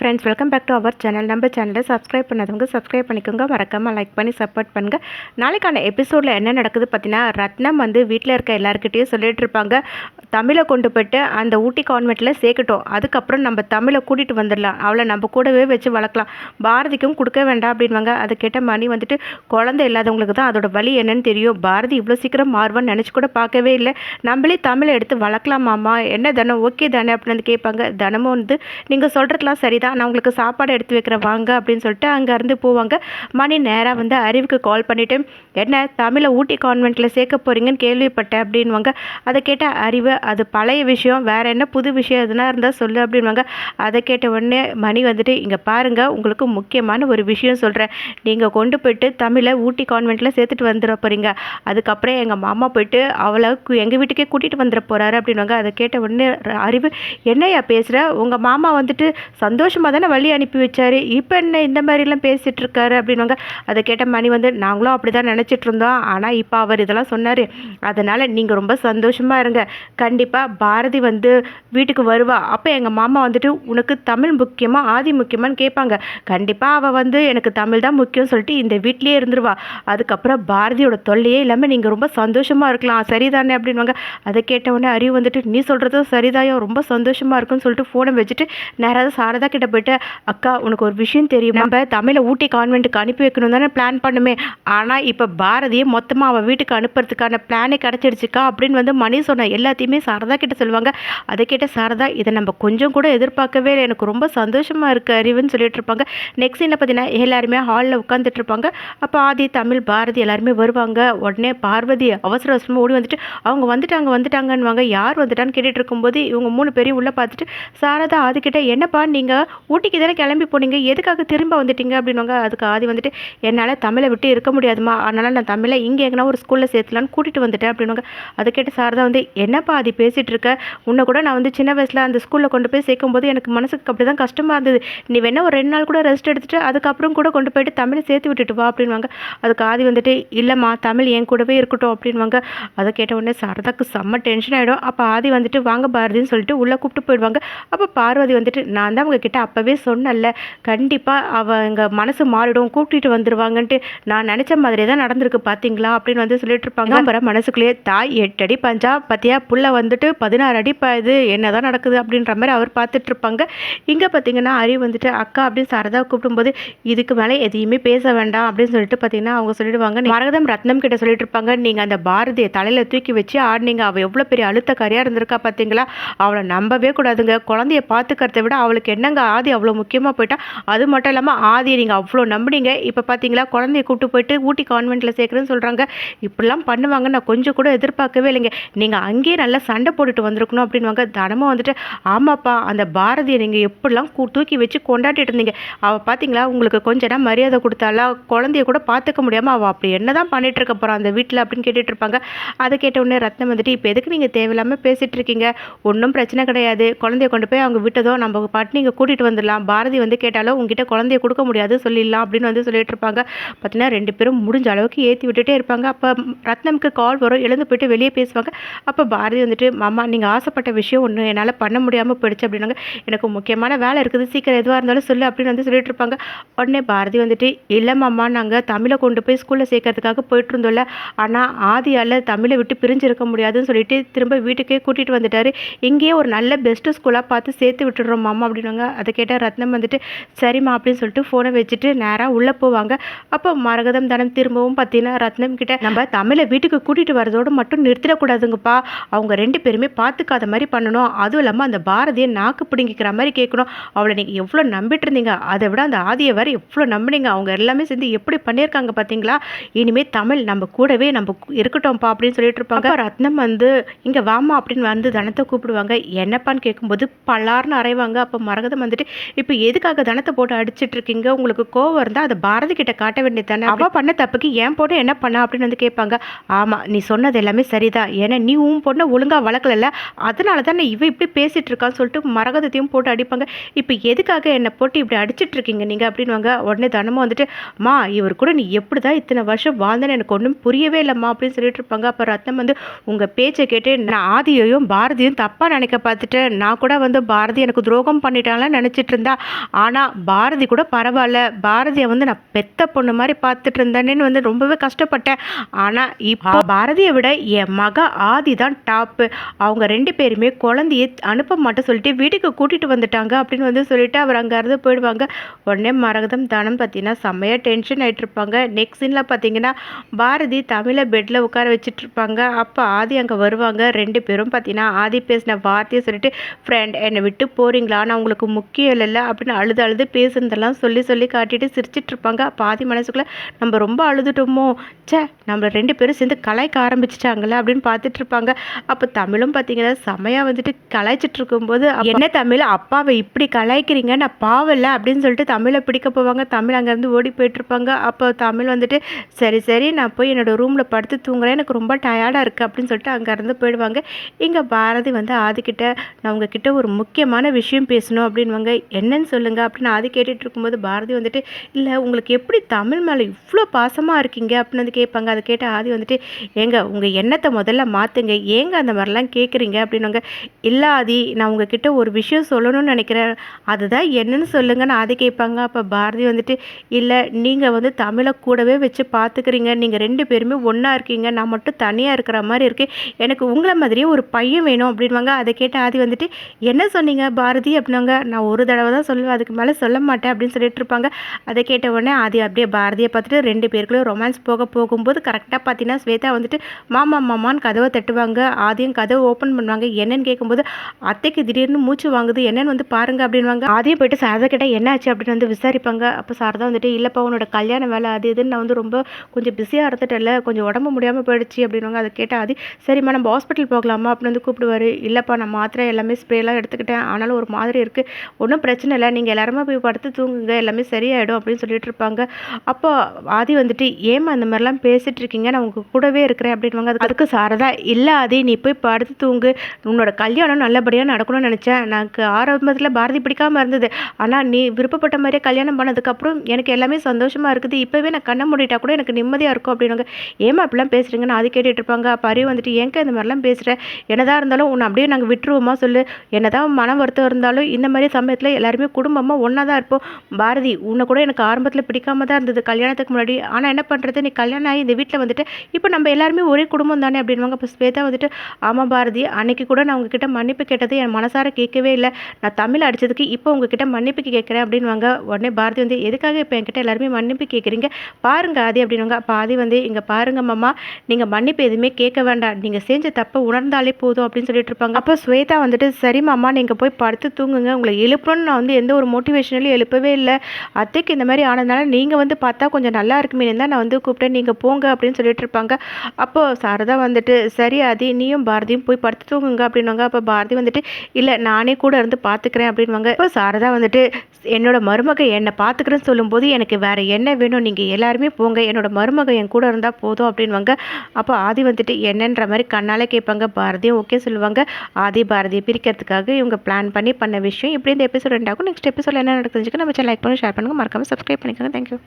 Friends welcome back to our channel நம்ம சேனலை subscribe பண்ணாதவங்க சப்ஸ்கிரைப் பண்ணிக்கோங்க. மறக்காமல் லைக் பண்ணி சப்போர்ட் பண்ணுங்கள் நாளைக்கான எபிசோடில் என்ன நடக்குது பார்த்தீங்கன்னா ரத்னம் வந்து வீட்டில் இருக்க எல்லாருக்கிட்டேயும் சொல்லிட்டு இருப்பாங்க. தமிழை கொண்டு போயிட்டு அந்த ஊட்டி கான்வெண்ட்டில் சேர்க்கட்டும். அதுக்கப்புறம் நம்ம தமிழை கூட்டிகிட்டு வந்துடலாம். அவளை நம்ம கூடவே வச்சு வளர்க்கலாம். பாரதிக்கும் கொடுக்க வேண்டாம் அப்படின்வாங்க. அதை கேட்ட மணி வந்துட்டு குழந்தை இல்லாதவங்களுக்கு தான் அதோட வழி என்னன்னு தெரியும். பாரதி இவ்வளோ சீக்கிரம் மாறுவான்னு நினச்சி கூட பார்க்கவே இல்லை. நம்மளே தமிழை எடுத்து வளர்க்கலாமாம்மா? என்ன தனம்? ஓகே தானே அப்படின்னு வந்து கேட்பாங்க. தனமும் வந்து நீங்கள் சொல்கிறதுலாம் சரிதான். நான் உங்களுக்கு சாப்பாடு எடுத்து வைக்கிறேன் வாங்க அப்படின்னு சொல்லிட்டு அங்கேருந்து போவாங்க. மணி நேராக வந்து அறிவுக்கு கால் பண்ணிவிட்டு என்ன தமிழை ஊட்டி கான்வெண்ட்டில் சேர்க்க போகிறீங்கன்னு கேள்விப்பட்டேன் அப்படின்வாங்க அதை கேட்ட அறிவு அது பழைய விஷயம் வேறு என்ன புது விஷயம் எதுனா இருந்தால் சொல்லு அப்படின்வாங்க அதை கேட்ட உடனே மணி வந்துட்டு இங்கே பாருங்கள் உங்களுக்கு முக்கியமான ஒரு விஷயம் சொல்கிறேன் நீங்கள் கொண்டு போயிட்டு தமிழை ஊட்டி கான்வெண்ட்டில் சேர்த்துட்டு வந்துட போகிறீங்க அதுக்கப்புறம் எங்கள் மாமா போயிட்டு அவளை எங்கள் வீட்டுக்கே கூட்டிகிட்டு வந்துட போகிறாரு அப்படின்வாங்க அதை கேட்ட உடனே அறிவு என்னய்யா பேசுகிற உங்கள் மாமா வந்துட்டு சந்தோஷம் சந்தோஷமாக தானே வழி அனுப்பி வச்சார்? இப்போ என்ன இந்த மாதிரிலாம் பேசிகிட்டு இருக்காரு அப்படின்வாங்க அதை கேட்ட மணி வந்து நாங்களும் அப்படி தான் நினச்சிட்டு இருந்தோம் ஆனால் இப்போ அவர் இதெல்லாம் சொன்னார். அதனால் நீங்கள் ரொம்ப சந்தோஷமாக இருங்க. கண்டிப்பாக பாரதி வந்து வீட்டுக்கு வருவா. அப்போ எங்கள் மாமா வந்துட்டு உனக்கு தமிழ் முக்கியமாக ஆதி முக்கியமான்னு கேட்பாங்க. கண்டிப்பாக அவள் வந்து எனக்கு தமிழ் தான் முக்கியம் சொல்லிட்டு இந்த வீட்லேயே இருந்துருவா. அதுக்கப்புறம் பாரதியோட தொல்லையே இல்லாமல் நீங்கள் ரொம்ப சந்தோஷமாக இருக்கலாம். சரிதானே? அப்படின்வாங்க அதை கேட்ட உடனே அறிவு வந்துட்டு நீ சொல்கிறதும் சரிதாயோ ரொம்ப சந்தோஷமாக இருக்குன்னு சொல்லிட்டு ஃபோனை வச்சுட்டு நேராக சாரதா கிட்ட போயிட்டு அக்கா உனக்கு ஒரு விஷயம் தெரியும். நம்ம தமிழை ஊட்டி கான்வென்ட்டுக்கு அனுப்பி வைக்கணும் தானே பிளான் பண்ணுமே. ஆனால் இப்போ பாரதியை மொத்தமாக அவள் வீட்டுக்கு அனுப்புறதுக்கான பிளானே கிடச்சிடுச்சுக்கா அப்படின்னு வந்து மணி சொன்ன எல்லாத்தையுமே சாரதா கிட்ட சொல்லுவாங்க. அதை கேட்ட சாரதா இதை நம்ம கொஞ்சம் கூட எதிர்பார்க்கவே இல்லை. எனக்கு ரொம்ப சந்தோஷமாக இருக்குது அறிவுன்னு சொல்லிட்டு இருப்பாங்க. நெக்ஸ்ட் என்ன பார்த்தீங்கன்னா எல்லாருமே ஹாலில் உட்காந்துட்டு இருப்பாங்க. அப்போ ஆதி தமிழ் பாரதி எல்லாருமே வருவாங்க. உடனே பார்வதி அவசர அவசரமாக ஓடி வந்துட்டு அவங்க வந்துட்டாங்க வந்துட்டாங்கன்னுவாங்க. யார் வந்துட்டான்னு கேட்டுட்டு இருக்கும்போது இவங்க மூணு பேரையும் உள்ளே பார்த்துட்டு சாரதா ஆதிக்கிட்ட என்னப்பா நீங்கள் ஊட்டிக்கு தானே கிளம்பி போனீங்க. எதுக்காக திரும்ப வந்துட்டீங்க? அப்படின்னுவாங்க அதுக்கு ஆதி வந்துட்டு என்னால் தமிழை விட்டு இருக்க முடியாதுமா அதனால் நான் தமிழை இங்கே எங்கன்னா ஒரு ஸ்கூலில் சேர்த்துலான்னு கூட்டிகிட்டு வந்துட்டேன். அப்படின்னுவாங்க அதை கேட்டு சாரதா வந்து என்னப்பா ஆதி பேசிகிட்டு இருக்க? உன்னை கூட நான் வந்து சின்ன வயசில் அந்த ஸ்கூலில் கொண்டு போய் சேர்க்கும்போது எனக்கு மனசுக்கு அப்படி தான் கஷ்டமாக இருந்தது. நீ வேணால் ஒரு ரெண்டு நாள் கூட ரெஸ்ட் எடுத்துகிட்டு அதுக்கப்புறம் கூட கொண்டு போயிட்டு தமிழை சேர்த்து விட்டுட்டு வா. அப்படின்வாங்க அதுக்கு ஆதி வந்துட்டு இல்லைம்மா தமிழ் என் கூடவே இருக்கட்டும். அப்படின்வாங்க அதை கேட்ட உடனே சாரதாக்கு செம்ம டென்ஷன் ஆகிடும் அப்போ ஆதி வந்துட்டு வாங்க பாரதின்னு சொல்லிட்டு உள்ளே கூப்பிட்டு போயிடுவாங்க. அப்போ பார்வதி வந்துட்டு நான் தான் உங்ககிட்ட அப்போவே சொன்னேன்ல கண்டிப்பாக அவங்க மனசு மாறிடும் கூட்டிகிட்டு வந்துடுவாங்கன்ட்டு நான் நினச்ச மாதிரியே தான் நடந்திருக்கு பார்த்தீங்களா அப்படின்னு வந்து சொல்லிட்டு இருப்பாங்க அப்புறம் மனசுக்குள்ளேயே தாய் எட்டு அடி பஞ்சா பார்த்தியா புள்ள வந்துட்டு பதினாறு அடி இது என்ன தான் நடக்குது? அப்படின்ற மாதிரி அவர் பார்த்துட்டு இருப்பாங்க இங்கே பார்த்தீங்கன்னா அறிவு வந்துட்டு அக்கா அப்படின்னு சாரதா கூப்பிடும்போது இதுக்கு மேலே எதையுமே பேச வேண்டாம் அப்படின்னு சொல்லிட்டு பார்த்தீங்கன்னா அவங்க சொல்லிடுவாங்க. மரகதம் ரத்னம் கிட்ட சொல்லிட்டு இருப்பாங்க நீங்கள் அந்த பாரதியை தலையில் தூக்கி வச்சு ஆடினீங்க அவள் எவ்வளோ பெரிய அழுத்தக்காரியாக இருந்திருக்கா பார்த்தீங்களா அவளை நம்பவே கூடாதுங்க. குழந்தைய பார்த்துக்கிறத விட அவளுக்கு என்னங்க ஆதி அவ்வளோ முக்கியமாக போயிட்டா அது மட்டும் இல்லாமல் ஆதியை நீங்கள் அவ்வளோ நம்புனீங்க. இப்போ பார்த்தீங்களா குழந்தைய கூப்பிட்டு போயிட்டு ஊட்டி கான்வென்ட்டில் சேர்க்குறேன்னு சொல்கிறாங்க இப்படிலாம் பண்ணுவாங்க நான் கொஞ்சம் கூட எதிர்பார்க்கவே இல்லைங்க. நீங்கள் அங்கேயே நல்லா சண்டை போட்டுட்டு வந்திருக்கணும் அப்படின்வாங்க தனமும் வந்துட்டு ஆமாப்பா அந்த பாரதியை நீங்கள் எப்படிலாம் தூக்கி வச்சு கொண்டாடிட்டு இருந்தீங்க. அவள் பார்த்தீங்களா உங்களுக்கு கொஞ்ச நேரம் மரியாதை கொடுத்தாலா குழந்தைய கூட பார்த்துக்க முடியாமல் அவள் அப்படி என்ன தான் பண்ணிட்டு இருக்க போகிறான் அந்த வீட்டில் அப்படின்னு கேட்டுட்டு இருப்பாங்க. அதை கேட்ட உடனே ரத்னம் வந்துட்டு இப்போ எதுக்கு நீங்கள் தேவையில்லாமல் பேசிகிட்டு இருக்கீங்க? ஒன்றும் பிரச்சனை கிடையாது. குழந்தைய கொண்டு போய் அவங்க விட்டதோ? நம்ம பாட்டு நீங்கள் கூட்டிகிட்டு வந்துடலாம். பாரதி வந்து கேட்டாலும் உங்ககிட்ட குழந்தைய கொடுக்க முடியாது சொல்லிடலாம் அப்படின்னு வந்து சொல்லிட்டு இருப்பாங்க. பார்த்தீங்கன்னா ரெண்டு பேரும் முடிஞ்ச அளவுக்கு ஏற்றி விட்டுட்டே இருப்பாங்க. அப்போ ரத்னமுக்கு கால் வரும். எழுந்து போயிட்டு வெளியே பேசுவாங்க. அப்போ பாரதி வந்துட்டு மாமா நீங்கள் ஆசைப்பட்ட விஷயம் ஒன்று என்னால் பண்ண முடியாமல் போயிடுச்சு அப்படின்னாங்க. எனக்கு முக்கியமான வேலை இருக்குது. சீக்கிரம் எதுவாக இருந்தாலும் சொல்லு அப்படின்னு வந்து சொல்லிட்டு இருப்பாங்க. உடனே பாரதி வந்துட்டு இல்லை மாமா நாங்கள் தமிழை கொண்டு போய் ஸ்கூலில் சேர்க்கறதுக்காக போயிட்டு இருந்தோம்ல. ஆனால் ஆதியால் தமிழை விட்டு பிரிஞ்சு இருக்க முடியாதுன்னு சொல்லிட்டு திரும்ப வீட்டுக்கே கூட்டிகிட்டு வந்துட்டார். இங்கேயே ஒரு நல்ல பெஸ்ட்டு ஸ்கூலாக பார்த்து சேர்த்து விட்டுடுறோம் மாமா அப்படின்னாங்க. அது கேட்டால் ரத்னம் வந்துட்டு சரிம்மா அப்படின்னு சொல்லிட்டு ஃபோனை வச்சுட்டு நேராக உள்ளே போவாங்க. அப்போ மரகதம் தனம் திரும்பவும் பார்த்தீங்கன்னா ரத்னம் கிட்ட நம்ம தமிழை வீட்டுக்கு கூட்டிகிட்டு வரதோடு மட்டும் நிறுத்திடக்கூடாதுங்கப்பா. அவங்க ரெண்டு பேருமே பார்த்துக்காத மாதிரி பண்ணணும். அதுவும் இல்லாமல் அந்த பாரதியை நாக்கு பிடுங்கிக்கிற மாதிரி கேட்கணும். அவளை நீங்கள் எவ்வளோ நம்பிட்டு இருந்தீங்க? அதை விட அந்த ஆதியை வேறு எவ்வளோ நம்பினீங்க? அவங்க எல்லாமே சேர்ந்து எப்படி பண்ணியிருக்காங்க பார்த்தீங்களா இனிமேல் தமிழ் நம்ம கூடவே நம்ம இருக்கட்டோம்ப்பா இருக்கட்டும்ப்பா அப்படின்னு சொல்லிட்டு இருப்பாங்க. ரத்னம் வந்து இங்கே வாமா அப்படின்னு வந்து தனத்தை கூப்பிடுவாங்க. என்னப்பான்னு கேட்கும்போது பல்லார்னு அரைவாங்க அப்போ மரகதம் வந்துட்டு இப்போ எதுக்காக தனத்தை போட்டு அடிச்சிட்டு இருக்கீங்க உங்களுக்கு கோவம் இருந்தால் அதை பாரதி கிட்ட காட்ட வேண்டியது தானே அவள் பண்ண தப்புக்கு என் பொண்ணு என்ன பண்ணா அப்படின்னு வந்து கேட்பாங்க. ஆமாம் நீ சொன்னது எல்லாமே சரிதான். ஏன்னா நீ உன் பொண்ணை ஒழுங்காக வளர்க்கல அதனால தான் இவ இப்படி பேசிட்டு இருக்கான்னு சொல்லிட்டு மரகதத்தையும் போட்டு அடிப்பாங்க. இப்போ எதுக்காக என்னை போட்டு இப்படி அடிச்சிட்டு இருக்கீங்க நீங்கள் அப்படின்வாங்க உடனே தனமும் வந்துட்டு மா இவர் கூட நீ எப்படி தான் இத்தனை வருஷம் வாழ்ந்தேன்னு எனக்கு ஒன்றும் புரியவே இல்லைம்மா அப்படின்னு சொல்லிட்டு இருப்பாங்க. அப்போ ரத்னம் வந்து உங்கள் பேச்சை கேட்டு நான் ஆதியையும் பாரதியும் தப்பாக நினைக்க பார்த்துட்டு நான் கூட வந்து பாரதி எனக்கு துரோகம் பண்ணிட்டாங்களான்னு நினச்சி நினச்சிட்டு இருந்தா ஆனால் பாரதி கூட பரவாயில்ல பாரதியை வந்து நான் பெத்த பொண்ணு மாதிரி பார்த்துட்டு இருந்தேன்னு வந்து ரொம்பவே கஷ்டப்பட்டேன். ஆனால் இப்போ பாரதியை விட என் மக ஆதி தான் டாப்பு அவங்க ரெண்டு பேருமே குழந்தைய அனுப்ப மாட்டேன் சொல்லிட்டு வீட்டுக்கு கூட்டிகிட்டு வந்துட்டாங்க அப்படின்னு வந்து சொல்லிட்டு அவர் அங்கேருந்து போயிடுவாங்க. உடனே மரகதம் தானம் பார்த்தீங்கன்னா செம்மையாக டென்ஷன் ஆகிட்டு இருப்பாங்க நெக்ஸ்ட் சீனில் பார்த்தீங்கன்னா பாரதி தமிழை பெட்டில் உட்கார வச்சுட்டு இருப்பாங்க அப்போ ஆதி அங்கே வருவாங்க. ரெண்டு பேரும் பார்த்தீங்கன்னா ஆதி பேசின வார்த்தையை சொல்லிட்டு ஃப்ரெண்ட் என்னை விட்டு போகிறீங்களா நான் உங்களுக்கு முக்கியம் இல்லைல்ல அப்படின்னு அழுது அழுது பேசுனதெல்லாம் சொல்லி சொல்லி காட்டிட்டு சிரிச்சிட்டு இருப்பாங்க பாதி மனசுக்குள்ளே நம்ம ரொம்ப அழுதுட்டோமோ? ச்சே நம்மளை ரெண்டு பேரும் சேர்ந்து கலாய்க்க ஆரம்பிச்சிட்டாங்களே அப்படின்னு பார்த்துட்டு இருப்பாங்க அப்போ தமிழும் பார்த்தீங்கன்னா செமையாக வந்துட்டு கலாய்ச்சிட்டு இருக்கும்போது என்ன தமிழ்? அப்பாவை இப்படி கலாய்க்கிறீங்க? நான் பாவல அப்படின்னு சொல்லிட்டு தமிழை பிடிக்க போவாங்க. தமிழ் அங்கேருந்து ஓடி போயிட்டுருப்பாங்க அப்போ தமிழ் வந்துட்டு சரி சரி நான் போய் என்னோடய ரூமில் படுத்து தூங்குறேன். எனக்கு ரொம்ப டயர்டாக இருக்குது அப்படின்னு சொல்லிட்டு அங்கேருந்து போயிடுவாங்க. இங்கே பாரதி வந்து ஆதிக்கிட்ட நான் உங்ககிட்ட ஒரு முக்கியமான விஷயம் பேசணும் அப்படின்வாங்க என்னன்னு சொல்லுங்கள் அப்படின்னு அது கேட்டுட்டு இருக்கும்போது பாரதி வந்துட்டு இல்லை உங்களுக்கு எப்படி தமிழ் மேலே இவ்வளோ பாசமாக இருக்கீங்க? அப்படின்னு வந்து கேட்பாங்க. அதை கேட்ட ஆதி வந்துட்டு ஏங்க உங்கள் எண்ணத்தை முதல்ல மாற்றுங்க ஏங்க அந்த மாதிரிலாம் கேட்குறீங்க அப்படின்னாங்க இல்லை ஆதி நான் உங்ககிட்ட ஒரு விஷயம் சொல்லணும்னு நினைக்கிறேன். அதுதான் என்னன்னு சொல்லுங்கன்னு ஆதி கேட்பாங்க. அப்போ பாரதி வந்துட்டு இல்லை நீங்கள் வந்து தமிழை கூடவே வச்சு பார்த்துக்கிறீங்க நீங்கள் ரெண்டு பேருமே ஒன்றா இருக்கீங்க. நான் மட்டும் தனியாக இருக்கிற மாதிரி இருக்குது எனக்கு உங்களை மாதிரியே ஒரு பையன் வேணும். அப்படின்வாங்க அதை கேட்ட ஆதி வந்துட்டு என்ன சொன்னீங்க பாரதி? அப்படின்னாங்க நான் ஒரு ஒரு தடவை தான் சொல்லுவேன். அதுக்கு மேலே சொல்ல மாட்டேன் அப்படின்னு சொல்லிட்டு இருப்பாங்க. அதை கேட்ட உடனே ஆதி அப்படியே பாரதியை பார்த்துட்டு ரெண்டு பேருக்குள்ளே ரொமான்ஸ் போக போகும்போது கரெக்டாக பார்த்தீங்கன்னா ஸ்வேதா வந்துட்டு மாமா மாமான்னு கதவை தட்டுவாங்க. ஆதியும் கதவை ஓப்பன் பண்ணுவாங்க. என்னன்னு கேட்கும்போது அத்தைக்கு திடீர்னு மூச்சு வாங்குது. என்னன்னு வந்து பாருங்க அப்படின்வாங்க ஆதியும் போயிட்டு சாரதா கிட்ட என்ன ஆச்சு? அப்படின்னு வந்து விசாரிப்பாங்க. அப்போ சாரதா வந்துட்டு இல்லைப்பா உன்னோட கல்யாண வேலை அது இதுன்னு நான் வந்து ரொம்ப கொஞ்சம் பிஸியாக இருந்துட்டேன்ல. கொஞ்சம் உடம்பு முடியாமல் போயிடுச்சு அப்படின்வாங்க அதை கேட்டால் ஆதி சரிம்மா நம்ம ஹாஸ்பிட்டல் போகலாமா? அப்படின்னு வந்து கூப்பிடுவாரு. இல்லைப்பா நான் மாத்திரை எல்லாமே ஸ்ப்ரேலாம் எடுத்துக்கிட்டேன். ஆனாலும் ஒரு மாதிரி இருக்குது ஒன்றும் பிரச்சனை இல்லை. நீங்கள் எல்லாருமே போய் படுத்து தூங்குங்க. எல்லாமே சரியாயிடும் அப்படின்னு சொல்லிட்டு இருப்பாங்க. அப்போ ஆதி வந்துட்டு ஏமா அந்த மாதிரிலாம் பேசிட்டு இருக்கீங்க? நான் உங்க கூடவே இருக்கிறேன் அப்படின்வாங்க அதுக்கு அதுக்கு சாரதா இல்லை ஆதி நீ போய் படுத்து தூங்கு. உன்னோட கல்யாணம் நல்லபடியாக நடக்கணும்னு நினச்சேன். எனக்கு ஆரம்பத்தில் பாரதி பிடிக்காமல் இருந்தது. ஆனால் நீ விருப்பப்பட்ட மாதிரியே கல்யாணம் பண்ணதுக்கப்புறம் எனக்கு எல்லாமே சந்தோஷமாக இருக்குது. இப்போவே நான் கண்ணை மூடிட்டா கூட எனக்கு நிம்மதியாக இருக்கும் அப்படின்னாங்க ஏமா அப்படிலாம் பேசுகிறீங்கன்னு அது கேட்டுட்டு இருப்பாங்க. அப்போ வந்துட்டு ஏங்க இந்த மாதிரிலாம் பேசுகிறேன் என்னதான் இருந்தாலும் உன்னை அப்படியே நாங்கள் விட்டுருவோமா சொல்லு. என்னதான் மன வருத்தம் இருந்தாலும் இந்த மாதிரி சமயத்தில் எல்லாருமே குடும்பமாக ஒன்றா தான் இருப்போம். பாரதி உன்னை கூட எனக்கு ஆரம்பத்தில் பிடிக்காம தான் இருந்தது கல்யாணத்துக்கு முன்னாடி. ஆனால் என்ன பண்ணுறது நீ கல்யாணம் ஆகி இந்த வீட்டில் வந்துட்டு இப்போ நம்ம எல்லாருமே ஒரே குடும்பம் தானே அப்படின்வாங்க அப்போ ஸ்வேதா வந்துட்டு ஆமாம் பாரதி அன்னைக்கு கூட நான் உங்ககிட்ட மன்னிப்பு கேட்டது என் மனசார கேட்கவே இல்லை. நான் தமிழ் அடித்ததுக்கு இப்போ உங்ககிட்ட மன்னிப்பு கேட்குறேன் அப்படின்வாங்க உடனே பாரதி வந்து எதுக்காக இப்போ என்கிட்ட எல்லாருமே மன்னிப்பு கேட்குறீங்க? பாருங்க ஆதி அப்படின்வாங்க அப்போ ஆதி வந்து இங்கே பாருங்க மாமா நீங்கள் மன்னிப்பு எதுவுமே கேட்க வேண்டாம். நீங்கள் செஞ்ச தப்பை உணர்ந்தாலே போதும் அப்படின்னு சொல்லிட்டு இருப்பாங்க. அப்போ ஸ்வேதா வந்துட்டு சரி மாமா நீங்கள் போய் படுத்து தூங்குங்க. உங்களை எழுப்பணும்னு நான் வந்து எந்த ஒரு மோட்டிவேஷனலையும் எழுப்பவே இல்லை. அத்தைக்கு இந்த மாதிரி ஆனதுனால நீங்கள் வந்து பார்த்தா கொஞ்சம் நல்லா இருக்குமே தான் நான் வந்து கூப்பிட்டேன். நீங்கள் போங்க அப்படின்னு சொல்லிட்டு இருப்பாங்க. அப்போ சாரதா வந்துட்டு சரி ஆதி நீயும் பாரதியும் போய் படுத்து தூங்குங்க அப்படின்னாங்க அப்போ பாரதி வந்துட்டு இல்லை நானே கூட இருந்து பார்த்துக்கிறேன் அப்படின்வாங்க இப்போ சாரதா வந்துட்டு என்னோட மருமக என்னை பார்த்துக்கிறேன்னு சொல்லும்போது எனக்கு வேறு என்ன வேணும்? நீங்கள் எல்லாருமே போங்க. என்னோட மருமக என் கூட இருந்தால் போதும் அப்படின்வாங்க அப்போ ஆதி வந்துட்டு என்னன்ற மாதிரி கண்ணால் கேட்பாங்க. பாரதியும் ஓகே சொல்லுவாங்க. ஆதி பாரதியை பிரிக்கிறதுக்காக இவங்க பிளான் பண்ணி பண்ண விஷயம். இப்படி இந்த எபிசோட் ரெண்டாகும் நெக்ஸ்ட் எபிசோட் என்ன நடக்குதுன்னு நம்ம சேனல் லைக் பண்ணி ஷேர் பண்ணுங்கள் மறக்காமல் சப்ஸ்கிரைப் பண்ணிக்கோங்க. தேங்க்யூ